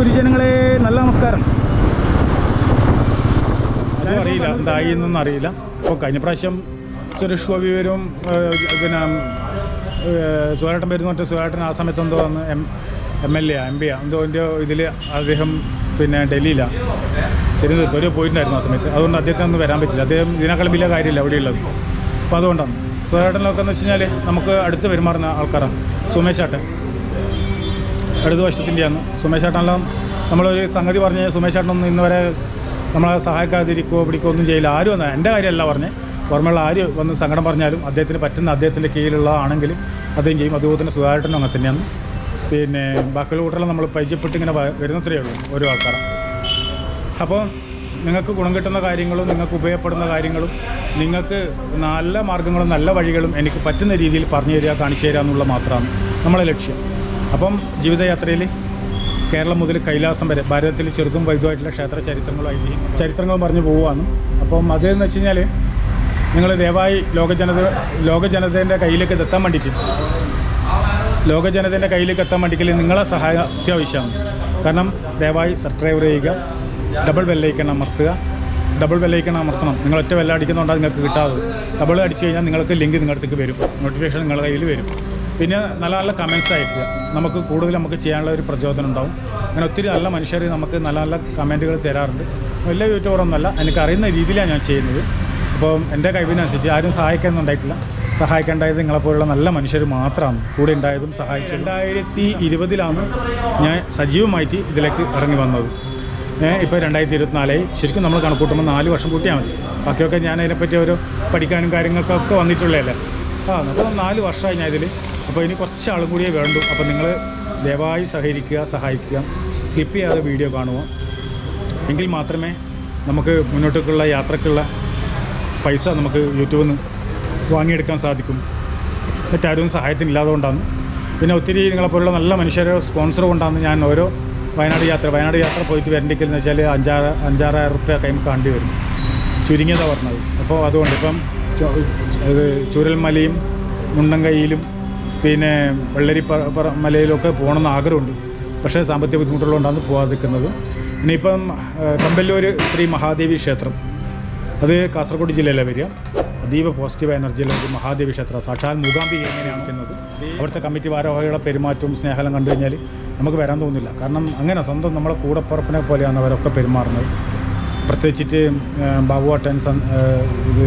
ഗുരുജനങ്ങളെ നല്ല നമസ്കാരം. അറിയില്ല. എന്തായി എന്നൊന്നും അറിയില്ല. അപ്പോൾ കഴിഞ്ഞ പ്രാവശ്യം സുരേഷ് ഗോപി വരും പിന്നെ സുഹാട്ടൻ വരുന്ന മറ്റേ സുഹാട്ടൻ ആ സമയത്ത് എന്തോ വന്ന് M M L A M P എന്തോ എന്റെ ഇതിൽ അദ്ദേഹം പിന്നെ ഡൽഹിയിലാണ് തിരുവനന്തപുരത്ത് ഒരു പോയിട്ടുണ്ടായിരുന്നു ആ സമയത്ത്. അതുകൊണ്ട് അദ്ദേഹത്തിന് ഒന്നും വരാൻ പറ്റില്ല. അദ്ദേഹം ഇതിനേക്കാളും വലിയ കാര്യമില്ല അവിടെയുള്ളത്. അപ്പോൾ അതുകൊണ്ടാണ്. സുധാകരനൊക്കെ എന്ന് വെച്ച് കഴിഞ്ഞാൽ നമുക്ക് അടുത്ത് പെരുമാറുന്ന ആൾക്കാരാണ്. സുമേഷ് ആട്ടൻ ഇടതു വശത്തിന്റെയാണ് സുമേഷ് ചേട്ടനെല്ലാം നമ്മളൊരു സംഗതി പറഞ്ഞ് സുമേഷ് ചേട്ടനൊന്നും ഇന്ന് വരെ നമ്മളെ സഹായിക്കാതിരിക്കുകയോ പിടിക്കുകയോ ഒന്നും ചെയ്യില്ല. ആരും വന്നാൽ എന്റെ കാര്യമല്ല പറഞ്ഞ്. പുറമെയുള്ള ആര് വന്ന് സങ്കടം പറഞ്ഞാലും അദ്ദേഹത്തിന് പറ്റുന്ന അദ്ദേഹത്തിന്റെ കീഴിലുള്ള ആണെങ്കിലും അദ്ദേഹം ചെയ്യും. അതുപോലെ തന്നെ സുധാകരനും അങ്ങനെ തന്നെയാണ്. പിന്നെ ബാക്കിയുള്ള കൂട്ടരെല്ലാം നമ്മൾ പരിചയപ്പെട്ട് ഇങ്ങനെ വ- വരുന്നത്രയേ ഉള്ളൂ ഓരോ ആൾക്കാർ അപ്പോൾ നിങ്ങൾക്ക് ഗുണം കിട്ടുന്ന കാര്യങ്ങളും നിങ്ങൾക്ക് ഉപയോഗപ്പെടുന്ന കാര്യങ്ങളും നിങ്ങൾക്ക് നല്ല മാർഗങ്ങളും നല്ല വഴികളും എനിക്ക് പറ്റുന്ന രീതിയിൽ പറഞ്ഞു തരിക കാണിച്ചു തരിക എന്നുള്ള മാത്രമാണ് നമ്മളെ ലക്ഷ്യം. അപ്പം ജീവിതയാത്രയിൽ കേരളം മുതൽ കൈലാസം വരെ ഭാരതത്തിൽ ചെറുതും വലുതുമായിട്ടുള്ള ക്ഷേത്ര ചരിത്രങ്ങളും ഐതിഹ്യം ചരിത്രങ്ങളും പറഞ്ഞു പോവുകയാണ്. അപ്പം അതെന്ന് വെച്ച് കഴിഞ്ഞാൽ നിങ്ങൾ ദയവായി ലോകജനത ജനത ലോക ജനതേന്റെ കയ്യിലേക്ക് എത്താൻ വേണ്ടിയിട്ട് ലോക ജനതേന്റെ കയ്യിലേക്ക് എത്താൻ വേണ്ടിയിട്ട് നിങ്ങളെ സഹായം അത്യാവശ്യമാണ്. കാരണം ദയവായി സബ്സ്ക്രൈബ് ചെയ്യുക ഡബിൾ ബെല്ലൈക്കൺ അമർത്തുക ഡബിൾ ബെല്ലൈക്കൺ അമർത്തണം. നിങ്ങൾ ഒറ്റ ബെല്ല അടിക്കുന്നതുകൊണ്ടാണ് നിങ്ങൾക്ക് കിട്ടാതെ ഡബിൾ അടിച്ചു കഴിഞ്ഞാൽ നിങ്ങൾക്ക് ലിങ്ക് നിങ്ങളുടെ അടുത്തേക്ക് വരും. നോട്ടിഫിക്കേഷൻ നിങ്ങളുടെ കയ്യിൽ വരും. പിന്നെ നല്ല നല്ല കമൻസ് അയക്കുക നമുക്ക് കൂടുതൽ നമുക്ക് ചെയ്യാനുള്ള ഒരു പ്രചോദനം ഉണ്ടാവും. അങ്ങനെ ഒത്തിരി നല്ല മനുഷ്യർ നമുക്ക് നല്ല നല്ല കമന്റുകൾ തരാറുണ്ട്. വലിയ യൂട്യൂബറൊന്നുമല്ല എനിക്ക് അറിയുന്ന രീതിയിലാണ് ഞാൻ ചെയ്യുന്നത്. അപ്പോൾ എന്റെ കഴിവിനനുസരിച്ച് ആരും സഹായിക്കാനൊന്നുണ്ടായിട്ടില്ല സഹായിക്കേണ്ടായത് നിങ്ങളെപ്പോലുള്ള നല്ല മനുഷ്യർ മാത്രമാണ്. കൂടെ ഉണ്ടായതും സഹായിച്ചു രണ്ടായിരത്തി ഇരുപതിലാണ് ഞാൻ സജീവമായിട്ട് ഇതിലേക്ക് ഇറങ്ങി വന്നത്. ഇപ്പോൾ രണ്ടായിരത്തി ഇരുപത്തിനാലായി ശരിക്കും നമ്മൾ കണക്കൂട്ടുമ്പോൾ നാല് വർഷം കൂട്ടിയാൽ മതി. ബാക്കിയൊക്കെ ഞാൻ അതിനെപ്പറ്റി ഒരു പഠിക്കാനും കാര്യങ്ങൾക്കൊക്കെ വന്നിട്ടുള്ളതല്ലേ? ആ അപ്പോൾ നാല് വർഷമായി ഞാൻ ഇതിൽ അപ്പോൾ ഇനി കുറച്ച് ആളും കൂടിയേ വേണ്ടു. അപ്പോൾ നിങ്ങൾ ദയവായി സഹകരിക്കുക സഹായിക്കുക. സ്ലിപ്പ് ചെയ്യാതെ വീഡിയോ കാണുക. എങ്കിൽ മാത്രമേ നമുക്ക് മുന്നോട്ടേക്കുള്ള യാത്രക്കുള്ള പൈസ നമുക്ക് യൂട്യൂബിൽ നിന്ന് വാങ്ങിയെടുക്കാൻ സാധിക്കും. മറ്റാരും സഹായത്തിനില്ലാതെ കൊണ്ടാണ് പിന്നെ ഒത്തിരി നിങ്ങളെപ്പോലുള്ള നല്ല മനുഷ്യരെ സ്പോൺസർ കൊണ്ടാണ് ഞാൻ ഓരോ വയനാട് യാത്ര വയനാട് യാത്ര പോയിട്ട് വരണ്ടെങ്കിൽ വെച്ചാൽ അഞ്ചാറ് അഞ്ചാറായിരം റുപ്യ കൈ കാണ്ടി വരും. ചുരുങ്ങിയതാണ് പറഞ്ഞത്. അപ്പോൾ അതുകൊണ്ട് ഇപ്പം ഇത് ചുരൽമലയും മുണ്ടങ്കൈയിലും പിന്നെ വെള്ളരി മലയിലൊക്കെ പോകണമെന്ന് ആഗ്രഹമുണ്ട്. പക്ഷേ സാമ്പത്തിക ബുദ്ധിമുട്ടുള്ളതുകൊണ്ടാണ് പോകാതെ നിൽക്കുന്നത് ഇനിയിപ്പം കമ്പല്ലൂർ ശ്രീ മഹാദേവി ക്ഷേത്രം. അത് കാസർഗോഡ് ജില്ലയിലെ വരിക. അതീവ പോസിറ്റീവ് എനർജിയിലെ ഒരു മഹാദേവി ക്ഷേത്രം. സാക്ഷാൽ മൂകാംബി എങ്ങനെയാണ് എന്നത് അവിടുത്തെ കമ്മിറ്റി ഭാരവാഹികളുടെ പെരുമാറ്റവും സ്നേഹം കണ്ടു കഴിഞ്ഞാൽ നമുക്ക് വരാൻ തോന്നില്ല കാരണം അങ്ങനെ സ്വന്തം നമ്മളെ കൂടപ്പുറപ്പിനെ പോലെയാണ് അവരൊക്കെ പെരുമാറുന്നത്. പ്രത്യേകിച്ചിട്ട് ബാബുവാട്ടൻ ഇത്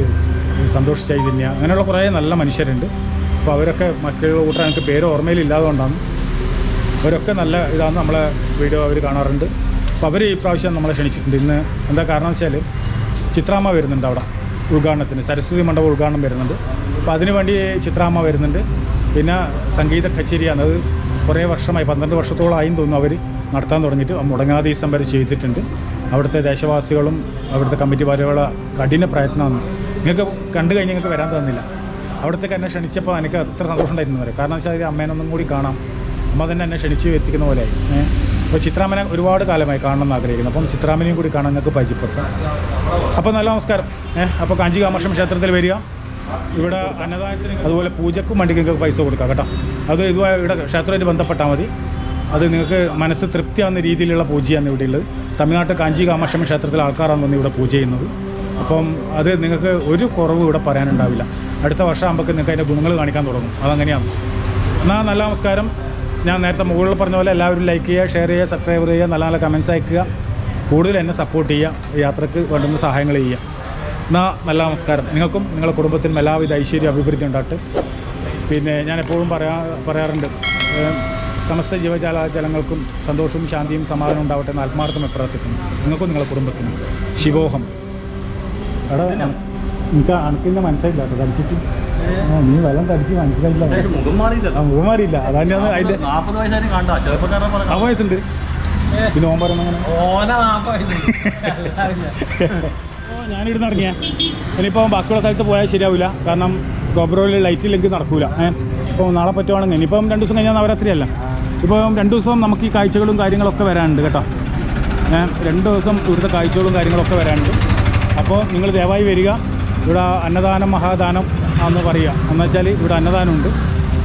സന്തോഷ് ചൈതന്യ അങ്ങനെയുള്ള കുറേ നല്ല മനുഷ്യരുണ്ട്. അപ്പോൾ അവരൊക്കെ മറ്റുള്ള കൂട്ടർ എനിക്ക് പേര് ഓർമ്മയിലില്ലാതുകൊണ്ടാണ്. അവരൊക്കെ നല്ല ഇതാണ് നമ്മളെ വീഡിയോ അവർ കാണാറുണ്ട്. അപ്പോൾ അവർ ഈ പ്രാവശ്യം നമ്മളെ ക്ഷണിച്ചിട്ടുണ്ട്. ഇന്ന് എന്താ കാരണം വെച്ചാൽ ചിത്രാമ്മ വരുന്നുണ്ട് അവിടെ ഉദ്ഘാടനത്തിന്. സരസ്വതി മണ്ഡപം ഉദ്ഘാടനം വരുന്നുണ്ട്. അപ്പോൾ അതിനുവേണ്ടി ചിത്രാമ്മ വരുന്നുണ്ട്. പിന്നെ സംഗീത കച്ചേരിയാണ് അത് കുറേ വർഷമായി പന്ത്രണ്ട് വർഷത്തോളമായും തോന്നുന്നു അവർ നടത്താൻ തുടങ്ങിയിട്ട്. മുടങ്ങാതെ ഈ വരെ ചെയ്തിട്ടുണ്ട്. അവിടുത്തെ ദേശവാസികളും അവിടുത്തെ കമ്മിറ്റി ഭാരവാഹികളുടെ കഠിന പ്രയത്നമാണ്. നിങ്ങൾക്ക് കണ്ടു കഴിഞ്ഞ് നിങ്ങൾക്ക് വരാൻ തന്നില്ല അവിടത്തേക്ക് എന്നെ ക്ഷണിച്ചപ്പോൾ എനിക്ക് എത്ര സന്തോഷമുണ്ടായിരുന്നു പറയും. കാരണം വെച്ചാൽ അമ്മേനൊന്നും കൂടി കാണാം. അമ്മ തന്നെ എന്നെ ക്ഷണിച്ച് എത്തിക്കുന്ന പോലെയായി അപ്പോൾ ചിത്രാമനെ ഒരുപാട് കാലമായി കാണണം എന്ന് ആഗ്രഹിക്കുന്നു. അപ്പം ചിത്രാമനെയും കൂടി കാണാൻ നിങ്ങൾക്ക് പരിചയപ്പെടുത്താം. അപ്പോൾ നല്ല നമസ്കാരം. ഏഹ് അപ്പോൾ കാഞ്ചി കാമർഷം ക്ഷേത്രത്തിൽ വരിക. ഇവിടെ അന്നദാനത്തിന് അതുപോലെ പൂജക്കും വണ്ടിക്ക് നിങ്ങൾക്ക് പൈസ കൊടുക്കാം കേട്ടോ. അത് ഇതുമായി ഇവിടെ ക്ഷേത്രമായിട്ട് ബന്ധപ്പെട്ടാൽ മതി. അത് നിങ്ങൾക്ക് മനസ്സ് തൃപ്തിയാവുന്ന രീതിയിലുള്ള പൂജയാണ് ഇവിടെ ഉള്ളത്. തമിഴ്നാട്ടിൽ കാഞ്ചി കാമാക്ഷമ ക്ഷേത്രത്തിലെ ആൾക്കാരാണ് വന്ന് ഇവിടെ പൂജ ചെയ്യുന്നത്. അപ്പം അത് നിങ്ങൾക്ക് ഒരു കുറവ് ഇവിടെ പറയാനുണ്ടാവില്ല. അടുത്ത വർഷം നിങ്ങൾക്ക് അതിന്റെ ഗുണങ്ങൾ കാണിക്കാൻ തുടങ്ങും. അതങ്ങനെയാണ്. എന്നാൽ നല്ല നമസ്കാരം. ഞാൻ നേരത്തെ മുകളിൽ പറഞ്ഞ പോലെ എല്ലാവരും ലൈക്ക് ചെയ്യുക ഷെയർ ചെയ്യുക സബ്സ്ക്രൈബ് ചെയ്യുക നല്ല നല്ല കമൻസ് അയക്കുക. കൂടുതൽ എന്നെ സപ്പോർട്ട് ചെയ്യുക യാത്രയ്ക്ക് വേണ്ടുന്ന സഹായങ്ങൾ ചെയ്യുക. എന്നാൽ നല്ല നമസ്കാരം. നിങ്ങൾക്കും നിങ്ങളുടെ കുടുംബത്തിനും എല്ലാവിധ ഐശ്വര്യം അഭിവൃദ്ധി ഉണ്ടാകട്ടെ. പിന്നെ ഞാൻ എപ്പോഴും പറയാ പറയാറുണ്ട് സമസ്ത ജീവജാലജലങ്ങൾക്കും സന്തോഷവും ശാന്തിയും സമാധാനവും ഉണ്ടാവട്ടെ എന്ന് ആത്മാർത്ഥമായി പ്രാർത്ഥിക്കുന്നു. നിങ്ങൾക്കും നിങ്ങളുടെ കുടുംബത്തിനും. ശിവോഹം. എടാ എനിക്ക് അണക്കിന്റെ മനസ്സിലായില്ല. കേട്ടോ തടിച്ചിട്ട് നീ വെള്ളം തടിച്ച് മനസ്സിലായില്ല. മുഖം മാറിയില്ല. അതാണ് അതിന്റെ ആ വയസ്സുണ്ട്. പിന്നെ ഓൻ പറയുന്ന ഞാനിരുന്ന് ഇറങ്ങിയ. ഇനിയിപ്പോൾ ബാക്കിയുള്ള സ്ഥലത്ത് പോയാൽ ശരിയാവില്ല കാരണം ഗോബ്രോയിൽ ലൈറ്റ് ഇല്ലെങ്കിൽ നടക്കൂല. ഏഹ് ഇപ്പോൾ നാളെ പറ്റുവാണെങ്കിൽ. ഇനിയിപ്പം രണ്ട് ദിവസം കഴിഞ്ഞാൽ നവരാത്രിയല്ല. ഇപ്പം രണ്ട് ദിവസം നമുക്ക് ഈ കാഴ്ചകളും കാര്യങ്ങളൊക്കെ വരാനുണ്ട് കേട്ടോ. ഏഹ് രണ്ട് ദിവസം ഇവിടുത്തെ കാഴ്ചകളും കാര്യങ്ങളൊക്കെ വരാനുണ്ട്. അപ്പോൾ നിങ്ങൾ ദയവായി വരിക. ഇവിടെ അന്നദാനം മഹാദാനം എന്ന് പറയുക. എന്ന് വെച്ചാൽ ഇവിടെ അന്നദാനമുണ്ട്.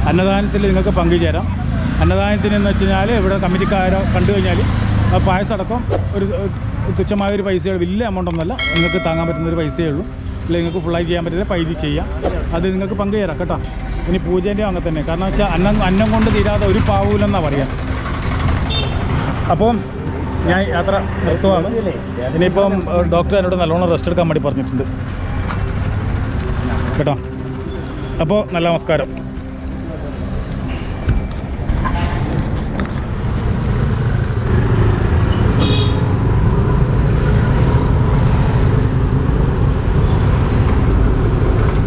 അന്നദാനത്തിൽ നിങ്ങൾക്ക് പങ്കുചേരാം. അന്നദാനത്തിന് എന്ന് വെച്ച് കഴിഞ്ഞാൽ ഇവിടെ കമ്മിറ്റിക്കാരോ കണ്ടു കഴിഞ്ഞാൽ ആ പായസം അടക്കം ഒരു തുച്ഛമായ ഒരു പൈസ വലിയ എമൗണ്ട് ഒന്നുമല്ല നിങ്ങൾക്ക് താങ്ങാൻ പറ്റുന്ന ഒരു പൈസയേ ഉള്ളൂ. അല്ലെങ്കിൽ നിങ്ങൾക്ക് ഫുള്ളായി ചെയ്യാൻ പറ്റുന്ന പൈസ ചെയ്യാം. അത് നിങ്ങൾക്ക് പങ്കുചേരാം കേട്ടോ. ഇനി പൂജേന്റെ അങ്ങനെ തന്നെ. കാരണം വെച്ചാൽ അന്നം അന്നം കൊണ്ട് തീരാതെ ഒരു പാവൂലെന്നാണ് പറയാം. അപ്പം ഞാൻ യാത്ര നിർത്തുവാണ്. ഇനിയിപ്പം ഡോക്ടർ എന്നോട് നല്ലോണം റെസ്റ്റ് എടുക്കാൻ വേണ്ടി പറഞ്ഞിട്ടുണ്ട്. അപ്പോൾ നല്ല നമസ്കാരം.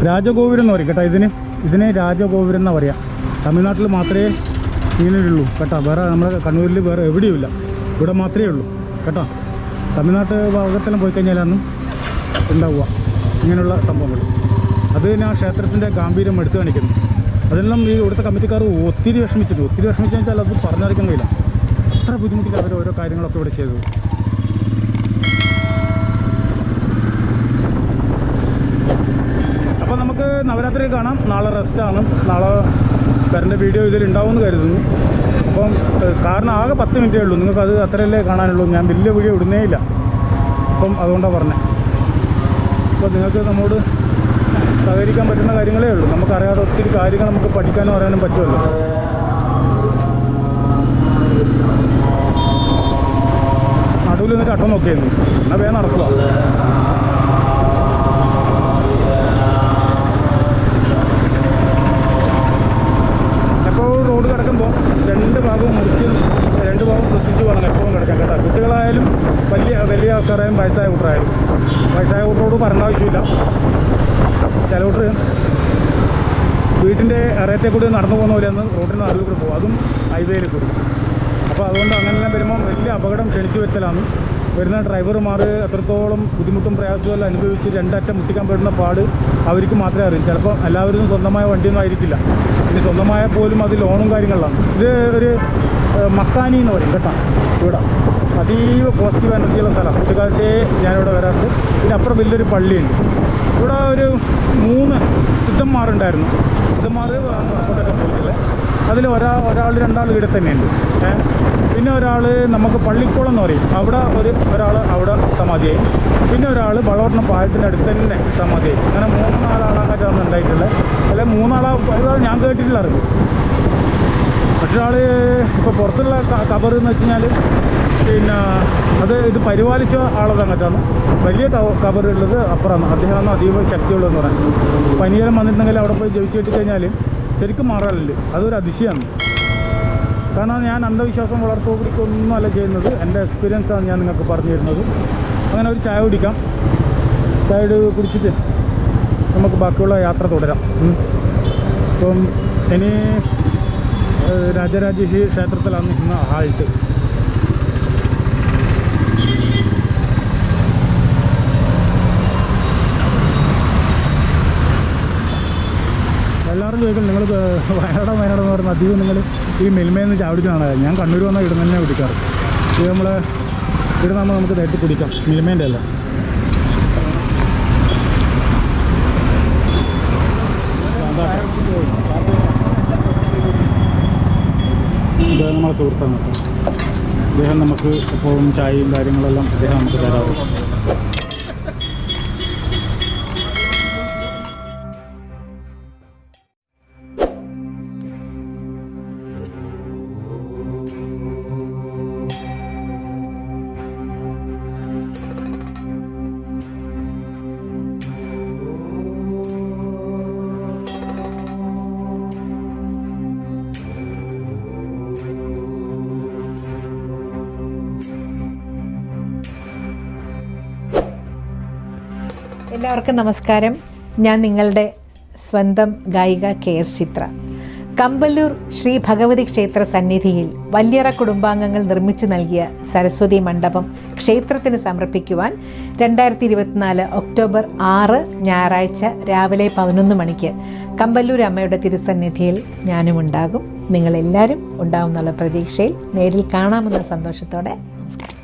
രാജഗോപുരം എന്ന് പറയും കേട്ടോ ഇതിന്. ഇതിനെ രാജഗോപുരം എന്നാണ് പറയുക തമിഴ്നാട്ടിൽ മാത്രമേ ഇങ്ങനെ ഉള്ളൂ കേട്ടോ. വേറെ നമ്മുടെ കണ്ണൂരിൽ വേറെ എവിടെയുമില്ല. ഇവിടെ മാത്രമേ ഉള്ളൂ കേട്ടോ. തമിഴ്നാട്ട് ഭാഗത്തെല്ലാം പോയി കഴിഞ്ഞാലാണ് ഉണ്ടാവുക ഇങ്ങനെയുള്ള സംഭവങ്ങൾ. അത് തന്നെ ആ ക്ഷേത്രത്തിന്റെ ഗാംഭീര്യം എടുത്തു കാണിക്കുന്നു. അതെല്ലാം ഈ ഇവിടുത്തെ കമ്മിറ്റിക്കാർ ഒത്തിരി വിഷമിച്ചിട്ട് ഒത്തിരി വിഷമിച്ചു വെച്ചാൽ അത് പറഞ്ഞറിയിക്കാൻ കഴിയില്ല. അത്ര ബുദ്ധിമുട്ടില്ല അവർ ഓരോ കാര്യങ്ങളൊക്കെ ഇവിടെ ചെയ്തു അപ്പോൾ നമുക്ക് നവരാത്രി കാണാം. നാളെ റെസ്റ്റാണ് നാളെ വരേണ്ട വീഡിയോ ഇതിൽ ഉണ്ടാവുമെന്ന് കരുതുന്നു. അപ്പം കാരണം ആകെ പത്ത് മിനിറ്റേ ഉള്ളൂ. നിങ്ങൾക്ക് അത് അത്രയല്ലേ കാണാനുള്ളൂ. ഞാൻ വലിയ വീഡിയോ ഇടുന്നേ ഇല്ല. അപ്പം അതുകൊണ്ടാണ് പറഞ്ഞത്. അപ്പോൾ നിങ്ങൾക്ക് നമ്മോട് സഹകരിക്കാൻ പറ്റുന്ന കാര്യങ്ങളേ ഉള്ളൂ. നമുക്കറിയാതെ ഒത്തിരി കാര്യങ്ങൾ നമുക്ക് പഠിക്കാനും അറിയാനും പറ്റുമല്ലോ. നടുവിൽ നിന്നിട്ട് അട്ടം നോക്കിയായിരുന്നു എന്നാൽ വേഗം നടക്കുക അപ്പോൾ റോഡ് കിടക്കുമ്പോൾ രണ്ട് ഭാഗവും മുറിച്ച് രണ്ട് ഭാഗവും ശ്രദ്ധിച്ച് വേണം എപ്പോഴും കിടക്കാൻ കേട്ടോ. കുട്ടികളായാലും വലിയ വലിയ ആൾക്കാരായാലും വയസ്സായ കൂട്ടറായാലും വയസ്സായ കൂട്ടറോട് പറയേണ്ട ആവശ്യമില്ല. ചില കൂട്ടർ വീട്ടിന്റെ ഇറയത്തെ കൂടി നടന്നു പോകുന്ന പോലെയാണ് റോഡിന്റെ നടുവിൽ കൂടി പോകും. അതും ഹൈവേയിൽ കൂടി. അപ്പോൾ അതുകൊണ്ട് അങ്ങനെല്ലാം വരുമ്പോൾ വലിയ അപകടം ക്ഷണിച്ചു വരുത്തലാണ്. വരുന്ന ഡ്രൈവർമാർ എത്രത്തോളം ബുദ്ധിമുട്ടും പ്രയാസവും അനുഭവിച്ച് രണ്ടറ്റം മുട്ടിക്കാൻ പറ്റുന്ന പാട് അവർക്ക് മാത്രമേ അറിയൂ. ചിലപ്പോൾ എല്ലാവരും സ്വന്തമായ വണ്ടിയൊന്നും ആയിരിക്കില്ല. ഇനി സ്വന്തമായ പോലും അത് ലോണും കാര്യങ്ങളിലാണ് ഇത് ഒരു മക്കാനി എന്ന് പറയും കേട്ടോ. ഇവിടെ. അതീവ പോസിറ്റീവ് എനർജിയുള്ള സ്ഥലം. കുട്ടിക്കാലത്തെ ഞാനിവിടെ വരാറുണ്ട്. പിന്നെ അപ്പുറം വലിയൊരു പള്ളിയുണ്ട്. ഇവിടെ ഒരു മൂന്ന് സിദ്ധന്മാരുണ്ടായിരുന്നു. സിദ്ധന്മാർ അങ്ങോട്ടൊക്കെ പോയിട്ടില്ലേ? അതിൽ ഒരാൾ ഒരാൾ രണ്ടാൾ ഇവിടെ തന്നെയുണ്ട്? പിന്നെ ഒരാൾ നമുക്ക് പള്ളിക്കുളം എന്ന് പറയും. അവിടെ ഒരു ഒരാൾ അവിടെ സമാധിയായി. പിന്നെ ഒരാൾ വളർന്ന പാലത്തിന്റെ അടുത്ത് തന്നെ സമാധിയായി. അങ്ങനെ മൂന്ന് നാലാളാണ് ഉണ്ടായിട്ടുള്ളത്. അല്ലെ മൂന്നാളാ ഞാൻ കേട്ടിട്ടില്ല അറിവ് മറ്റൊരാൾ ഇപ്പോൾ പുറത്തുള്ള കബർ എന്ന് വെച്ച് കഴിഞ്ഞാൽ പിന്നെ അത് ഇത് പരിപാലിച്ച ആളത് അങ്ങോട്ടാണ് വലിയ കബറുള്ളത് അപ്പുറമാണ്. അദ്ദേഹമാണ് അതീവ ശക്തിയുള്ളതെന്ന് പറയാൻ പനിയെല്ലാം വന്നിട്ടുണ്ടെങ്കിൽ അവിടെ പോയി ജയിച്ചു കഴിഞ്ഞാൽ ശരിക്കും മാറാറില്ല. അതൊരു അതിശയമാണ്. കാരണം ഞാൻ അന്ധവിശ്വാസം വളർത്തുക പിടിക്കൊന്നും അല്ല ചെയ്യുന്നത്. എന്റെ എക്സ്പീരിയൻസാണ് ഞാൻ നിങ്ങൾക്ക് പറഞ്ഞു തരുന്നത് അങ്ങനെ ഒരു ചായ കുടിക്കാം. ചായ കുടിച്ചിട്ട് നമുക്ക് ബാക്കിയുള്ള യാത്ര തുടരാം. അപ്പം ഇനി രാജരാജേശ്വരി ക്ഷേത്രത്തിലാണ് നിൽക്കുന്ന ആയിട്ട് എല്ലാവരും ചോദിക്കും നിങ്ങൾ വയനാട് വയനാട് എന്ന് പറയുന്ന അധികം നിങ്ങൾ ഈ മിൽമയിൽ നിന്ന് ചാവിടിച്ചാണ് ഞാൻ കണ്ണൂർ വന്നാൽ ഇവിടെ തന്നെ കുടിക്കാറ്. ഇത് നമ്മൾ ഇവിടെ നമ്മൾ നമുക്ക് നേരിട്ട് കുടിക്കാം മിൽമേന്റെ അല്ല. നമ്മളെ സുഹൃത്താണ്. അദ്ദേഹം നമുക്ക് എപ്പോഴും ചായയും കാര്യങ്ങളെല്ലാം അദ്ദേഹം നമുക്ക് തരാറുണ്ട്. എല്ലാവർക്കും നമസ്കാരം. ഞാൻ നിങ്ങളുടെ സ്വന്തം ഗായിക കെ എസ് ചിത്ര. കമ്പല്ലൂർ ശ്രീ ഭഗവതി ക്ഷേത്ര സന്നിധിയിൽ വല്യറ കുടുംബാംഗങ്ങൾ നിർമ്മിച്ചു നൽകിയ സരസ്വതി മണ്ഡപം ക്ഷേത്രത്തിന് സമർപ്പിക്കുവാൻ രണ്ടായിരത്തി ഇരുപത്തിനാല് ഒക്ടോബർ ആറ് ഞായറാഴ്ച രാവിലെ പതിനൊന്ന് മണിക്ക് കമ്പല്ലൂർ അമ്മയുടെ തിരുസന്നിധിയിൽ ഞാനും ഉണ്ടാകും. നിങ്ങളെല്ലാവരും ഉണ്ടാകുമെന്നുള്ള പ്രതീക്ഷയിൽ നേരിൽ കാണാമെന്ന സന്തോഷത്തോടെ നമസ്കാരം.